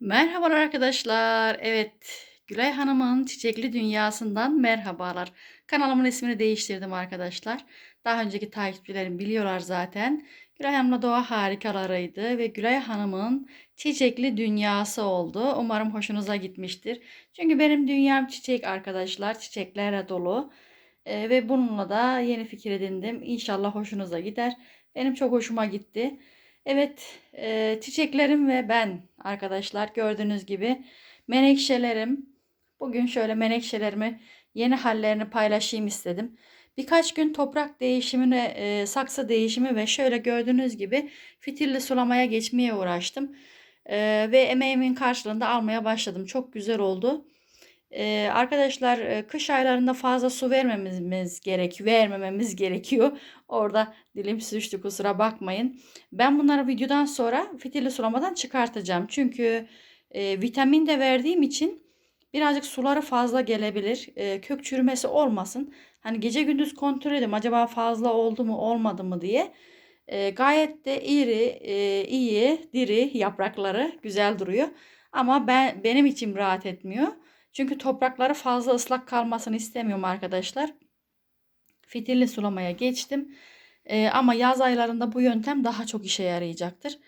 Merhabalar arkadaşlar. Evet, Gülay Hanım'ın Çiçekli Dünyası'ndan merhabalar. Kanalımın ismini değiştirdim arkadaşlar. Daha önceki takipçilerim biliyorlar zaten. Gülay Hanım'la doğa harikalarıydı ve Gülay Hanım'ın Çiçekli Dünyası oldu. Umarım hoşunuza gitmiştir. Çünkü benim dünyam çiçek arkadaşlar. Çiçeklerle dolu. Ee, ve bununla da yeni fikir edindim. İnşallah hoşunuza gider. Benim çok hoşuma gitti. Evet, e, çiçeklerim ve ben arkadaşlar gördüğünüz gibi menekşelerim. Bugün şöyle menekşelerimi yeni hallerini paylaşayım istedim. Birkaç gün toprak değişimine, e, saksı değişimi ve şöyle gördüğünüz gibi fitilli sulamaya geçmeye uğraştım. E, ve emeğimin karşılığında almaya başladım. Çok güzel oldu. Ee, arkadaşlar kış aylarında fazla su vermememiz gerek, vermememiz gerekiyor. Orada dilim sürçtü kusura bakmayın. Ben bunları videodan sonra fitilli sulamadan çıkartacağım. Çünkü e, vitamin de verdiğim için birazcık suları fazla gelebilir. E, kök çürümesi olmasın. Hani gece gündüz kontrol edeyim acaba fazla oldu mu olmadı mı diye. E, gayet de iri, e, iyi, diri yaprakları güzel duruyor. Ama ben benim içim rahat etmiyor. Çünkü toprakları fazla ıslak kalmasını istemiyorum arkadaşlar. Fitilli sulamaya geçtim. Ee, ama yaz aylarında bu yöntem daha çok işe yarayacaktır.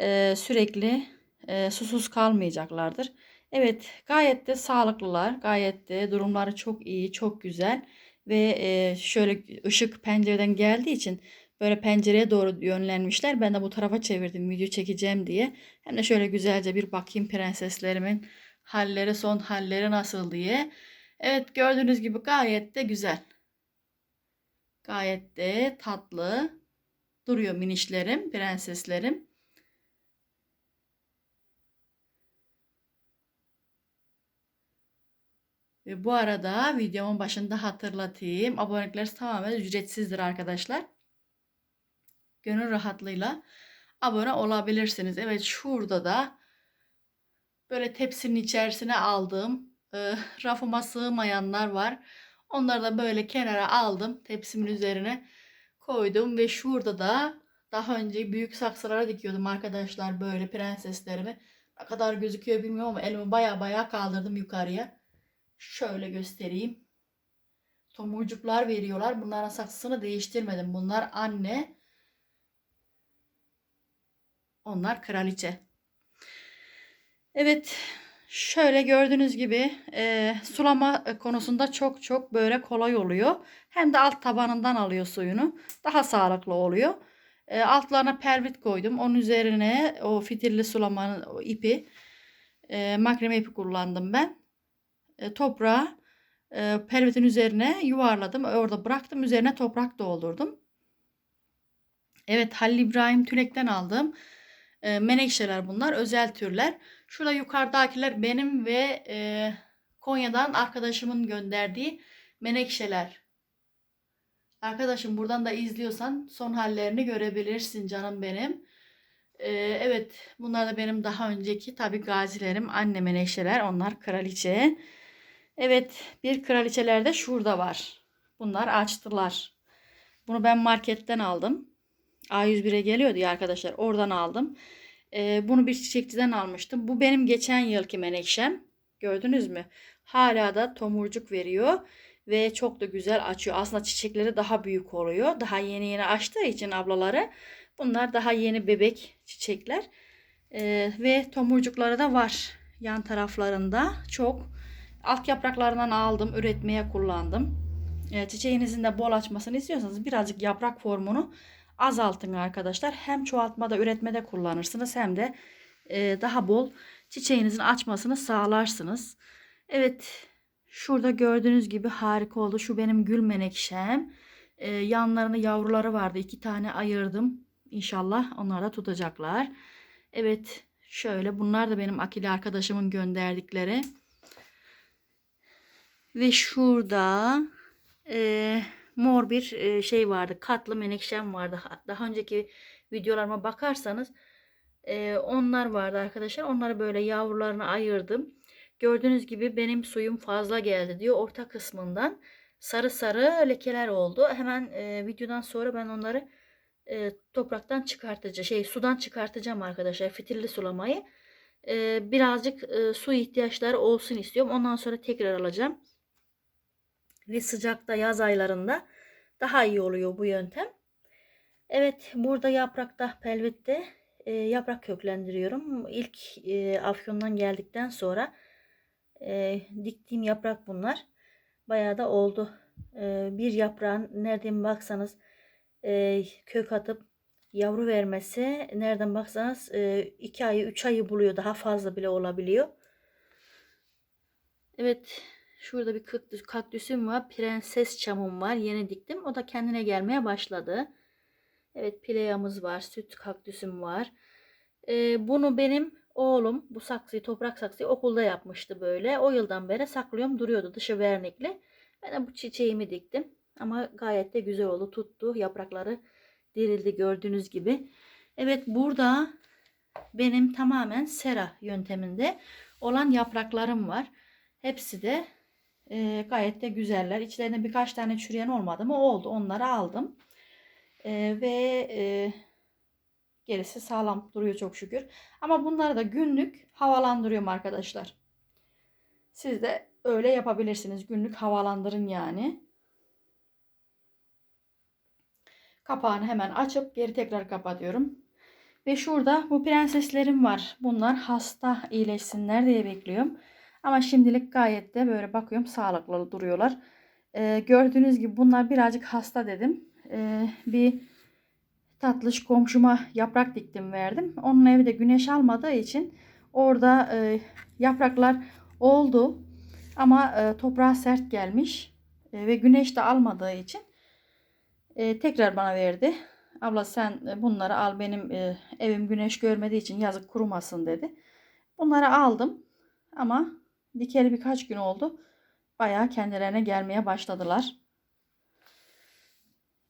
Ee, sürekli e, susuz kalmayacaklardır. Evet gayet de sağlıklılar. Gayet de durumları çok iyi, çok güzel. Ve e, şöyle ışık pencereden geldiği için böyle pencereye doğru yönlenmişler. Ben de bu tarafa çevirdim video çekeceğim diye. Hem de şöyle güzelce bir bakayım prenseslerimin halleri son halleri nasıl diye. Evet gördüğünüz gibi gayet de güzel. Gayet de tatlı duruyor minişlerim, prenseslerim. Ve bu arada videomun başında hatırlatayım. Abonelikler tamamen ücretsizdir arkadaşlar. Gönül rahatlığıyla abone olabilirsiniz. Evet şurada da Böyle tepsinin içerisine aldığım e, rafıma sığmayanlar var. Onları da böyle kenara aldım. Tepsimin üzerine koydum ve şurada da daha önce büyük saksılara dikiyordum arkadaşlar böyle prenseslerimi. Ne kadar gözüküyor bilmiyorum ama elimi baya baya kaldırdım yukarıya. Şöyle göstereyim. Tomurcuklar veriyorlar. Bunların saksısını değiştirmedim. Bunlar anne. Onlar kraliçe. Evet, şöyle gördüğünüz gibi e, sulama konusunda çok çok böyle kolay oluyor. Hem de alt tabanından alıyor suyunu. Daha sağlıklı oluyor. E, altlarına pervit koydum. Onun üzerine o fitilli sulamanın o ipi, e, makreme ipi kullandım ben. E, toprağı e, pervitin üzerine yuvarladım. Orada bıraktım. Üzerine toprak doldurdum. Evet, Halil İbrahim Tülek'ten aldım. Menekşeler bunlar. Özel türler. Şurada yukarıdakiler benim ve e, Konya'dan arkadaşımın gönderdiği menekşeler. Arkadaşım buradan da izliyorsan son hallerini görebilirsin canım benim. Ee, evet bunlar da benim daha önceki tabi gazilerim anne menekşeler onlar kraliçe. Evet bir kraliçeler de şurada var. Bunlar açtılar. Bunu ben marketten aldım. A101'e geliyordu ya arkadaşlar oradan aldım. Ee, bunu bir çiçekçiden almıştım. Bu benim geçen yılki menekşem. Gördünüz mü? Hala da tomurcuk veriyor. Ve çok da güzel açıyor. Aslında çiçekleri daha büyük oluyor. Daha yeni yeni açtığı için ablaları. Bunlar daha yeni bebek çiçekler. Ee, ve tomurcukları da var. Yan taraflarında çok. Alt yapraklarından aldım. Üretmeye kullandım. Ee, çiçeğinizin de bol açmasını istiyorsanız birazcık yaprak formunu azaltın arkadaşlar. Hem çoğaltmada üretmede kullanırsınız hem de e, daha bol çiçeğinizin açmasını sağlarsınız. Evet şurada gördüğünüz gibi harika oldu. Şu benim gül menekşem. E, yanlarında yavruları vardı. iki tane ayırdım. İnşallah onlar da tutacaklar. Evet şöyle bunlar da benim akili arkadaşımın gönderdikleri. Ve şurada e, mor bir e, şey vardı. Katlı menekşem vardı. Daha önceki videolarıma bakarsanız e, onlar vardı arkadaşlar. Onları böyle yavrularını ayırdım. Gördüğünüz gibi benim suyum fazla geldi diyor. Orta kısmından sarı sarı lekeler oldu. Hemen e, videodan sonra ben onları topraktan çıkartacağım. Şey sudan çıkartacağım arkadaşlar. Fitilli sulamayı. birazcık su ihtiyaçları olsun istiyorum. Ondan sonra tekrar alacağım. Ve sıcakta yaz aylarında daha iyi oluyor bu yöntem. Evet burada yaprakta pelvette e, yaprak köklendiriyorum. İlk e, afyondan geldikten sonra e, diktiğim yaprak bunlar. Bayağı da oldu. E, bir yaprağın nereden baksanız e, kök atıp yavru vermesi nereden baksanız 2 ayı 3 ayı buluyor. Daha fazla bile olabiliyor. Evet şurada bir kaktüs, kaktüsüm var. Prenses çamım var. Yeni diktim. O da kendine gelmeye başladı. Evet pileyamız var. Süt kaktüsüm var. Ee, bunu benim oğlum bu saksıyı toprak saksıyı okulda yapmıştı böyle. O yıldan beri saklıyorum duruyordu dışı vernikli. Ben de bu çiçeğimi diktim. Ama gayet de güzel oldu. Tuttu. Yaprakları dirildi gördüğünüz gibi. Evet burada benim tamamen sera yönteminde olan yapraklarım var. Hepsi de e, gayet de güzeller. İçlerinde birkaç tane çürüyen olmadı mı oldu. Onları aldım. E, ve e, gerisi sağlam duruyor çok şükür. Ama bunları da günlük havalandırıyorum arkadaşlar. Siz de öyle yapabilirsiniz. Günlük havalandırın yani. Kapağını hemen açıp geri tekrar kapatıyorum. Ve şurada bu prenseslerim var. Bunlar hasta iyileşsinler diye bekliyorum. Ama şimdilik gayet de böyle bakıyorum sağlıklı duruyorlar. Ee, gördüğünüz gibi bunlar birazcık hasta dedim. Ee, bir tatlış komşuma yaprak diktim verdim. Onun evi de güneş almadığı için orada e, yapraklar oldu. Ama e, toprağa sert gelmiş e, ve güneş de almadığı için e, tekrar bana verdi. Abla sen bunları al benim e, evim güneş görmediği için yazık kurumasın dedi. Bunları aldım ama dikeli birkaç gün oldu. Bayağı kendilerine gelmeye başladılar.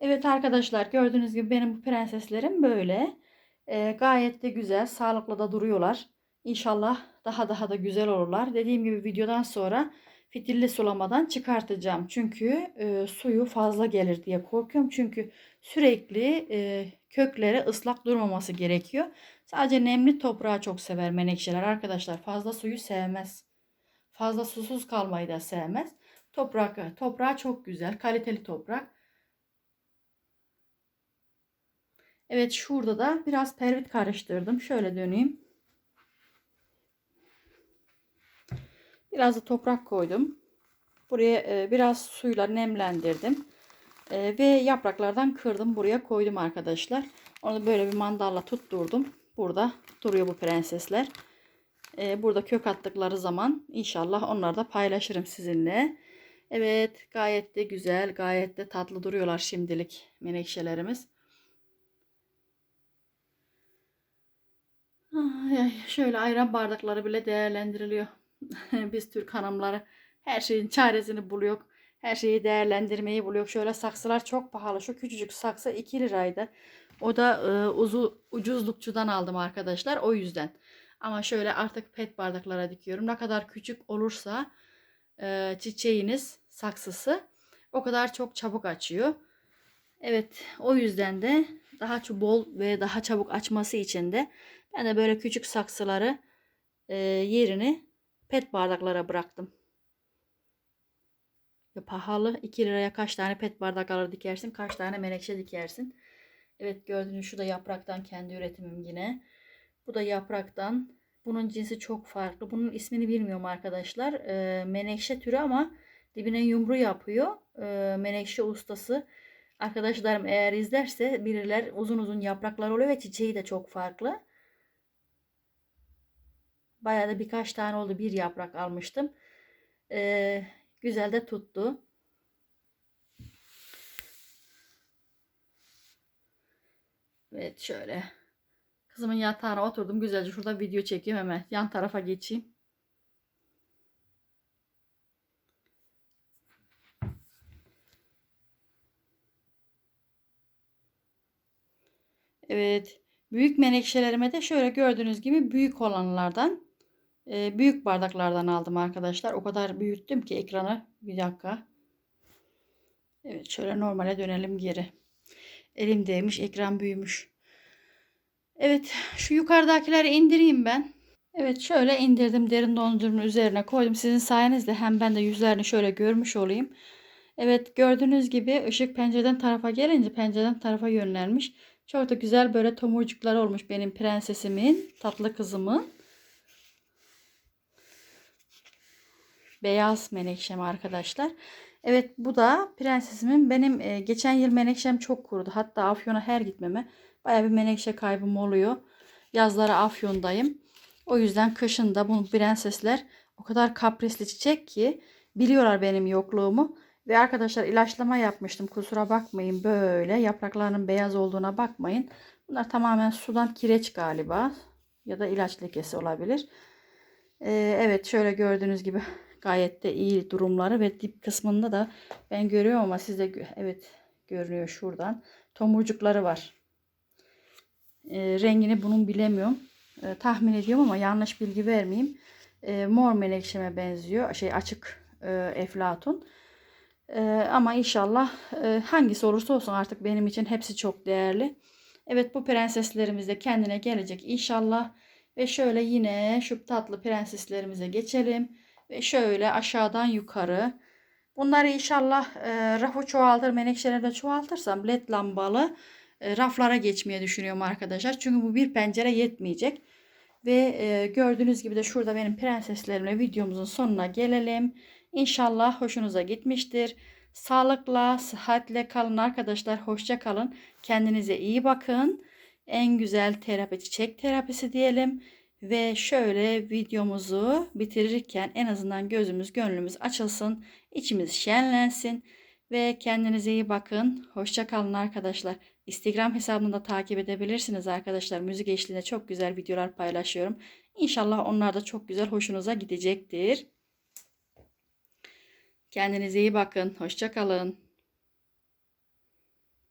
Evet arkadaşlar gördüğünüz gibi benim bu prenseslerim böyle. E, gayet de güzel, sağlıklı da duruyorlar. İnşallah daha daha da güzel olurlar. Dediğim gibi videodan sonra fitilli sulamadan çıkartacağım. Çünkü e, suyu fazla gelir diye korkuyorum. Çünkü sürekli e, kökleri ıslak durmaması gerekiyor. Sadece nemli toprağı çok sever menekşeler arkadaşlar. Fazla suyu sevmez. Fazla susuz kalmayı da sevmez. Toprak toprağı çok güzel, kaliteli toprak. Evet şurada da biraz pervit karıştırdım. Şöyle döneyim. Biraz da toprak koydum. Buraya e, biraz suyla nemlendirdim. E, ve yapraklardan kırdım. Buraya koydum arkadaşlar. Onu böyle bir mandalla tutturdum. Burada duruyor bu prensesler. E, burada kök attıkları zaman inşallah onları da paylaşırım sizinle. Evet gayet de güzel gayet de tatlı duruyorlar şimdilik menekşelerimiz. Şöyle ayran bardakları bile değerlendiriliyor. Biz Türk hanımları her şeyin çaresini buluyor. Her şeyi değerlendirmeyi buluyor. Şöyle saksılar çok pahalı. Şu küçücük saksı 2 liraydı. O da e, uzu, ucuzlukçudan aldım arkadaşlar. O yüzden. Ama şöyle artık pet bardaklara dikiyorum. Ne kadar küçük olursa e, çiçeğiniz saksısı o kadar çok çabuk açıyor. Evet o yüzden de daha çok bol ve daha çabuk açması için de ben de böyle küçük saksıları e, yerini pet bardaklara bıraktım. Ya pahalı 2 liraya kaç tane pet bardak alır dikersin kaç tane menekşe dikersin. Evet gördüğünüz şu da yapraktan kendi üretimim yine. Bu da yapraktan. Bunun cinsi çok farklı. Bunun ismini bilmiyorum arkadaşlar. E, menekşe türü ama dibine yumru yapıyor. E, menekşe ustası. Arkadaşlarım eğer izlerse bilirler uzun uzun yapraklar oluyor ve çiçeği de çok farklı. Bayağı da birkaç tane oldu. Bir yaprak almıştım. Ee, güzel de tuttu. Evet şöyle. Kızımın yatağına oturdum. Güzelce şurada video çekeyim hemen. Yan tarafa geçeyim. Evet. Büyük menekşelerime de şöyle gördüğünüz gibi büyük olanlardan e, büyük bardaklardan aldım arkadaşlar. O kadar büyüttüm ki ekranı. Bir dakika. Evet şöyle normale dönelim geri. Elim değmiş ekran büyümüş. Evet şu yukarıdakileri indireyim ben. Evet şöyle indirdim derin dondurucumun üzerine koydum. Sizin sayenizde hem ben de yüzlerini şöyle görmüş olayım. Evet gördüğünüz gibi ışık pencereden tarafa gelince pencereden tarafa yönlenmiş. Çok da güzel böyle tomurcuklar olmuş benim prensesimin, tatlı kızımın. Beyaz menekşem arkadaşlar. Evet bu da prensesimin benim e, geçen yıl menekşem çok kurudu. Hatta Afyon'a her gitmeme baya bir menekşe kaybım oluyor. Yazları Afyon'dayım. O yüzden kışında bu prensesler o kadar kaprisli çiçek ki biliyorlar benim yokluğumu. Ve arkadaşlar ilaçlama yapmıştım. Kusura bakmayın böyle yapraklarının beyaz olduğuna bakmayın. Bunlar tamamen sudan kireç galiba ya da ilaç lekesi olabilir. Ee, evet şöyle gördüğünüz gibi gayet de iyi durumları ve dip kısmında da ben görüyorum ama siz de evet görünüyor şuradan. Tomurcukları var. Ee, rengini bunun bilemiyorum. Ee, tahmin ediyorum ama yanlış bilgi vermeyeyim. Ee, mor menekşeme benziyor. Şey açık e, eflatun. Ee, ama inşallah e, hangisi olursa olsun artık benim için hepsi çok değerli. Evet bu prenseslerimiz de kendine gelecek inşallah. Ve şöyle yine şu tatlı prenseslerimize geçelim. Ve şöyle aşağıdan yukarı. Bunları inşallah e, rafı çoğaltır, menekşeleri de çoğaltırsam led lambalı e, raflara geçmeye düşünüyorum arkadaşlar. Çünkü bu bir pencere yetmeyecek. Ve e, gördüğünüz gibi de şurada benim prenseslerimle videomuzun sonuna gelelim. İnşallah hoşunuza gitmiştir. Sağlıkla, sıhhatle kalın arkadaşlar. Hoşça kalın. Kendinize iyi bakın. En güzel terapi çiçek terapisi diyelim. Ve şöyle videomuzu bitirirken en azından gözümüz gönlümüz açılsın. içimiz şenlensin. Ve kendinize iyi bakın. Hoşça kalın arkadaşlar. Instagram hesabını da takip edebilirsiniz arkadaşlar. Müzik eşliğinde çok güzel videolar paylaşıyorum. İnşallah onlar da çok güzel hoşunuza gidecektir. Kendinize iyi bakın. Hoşça kalın.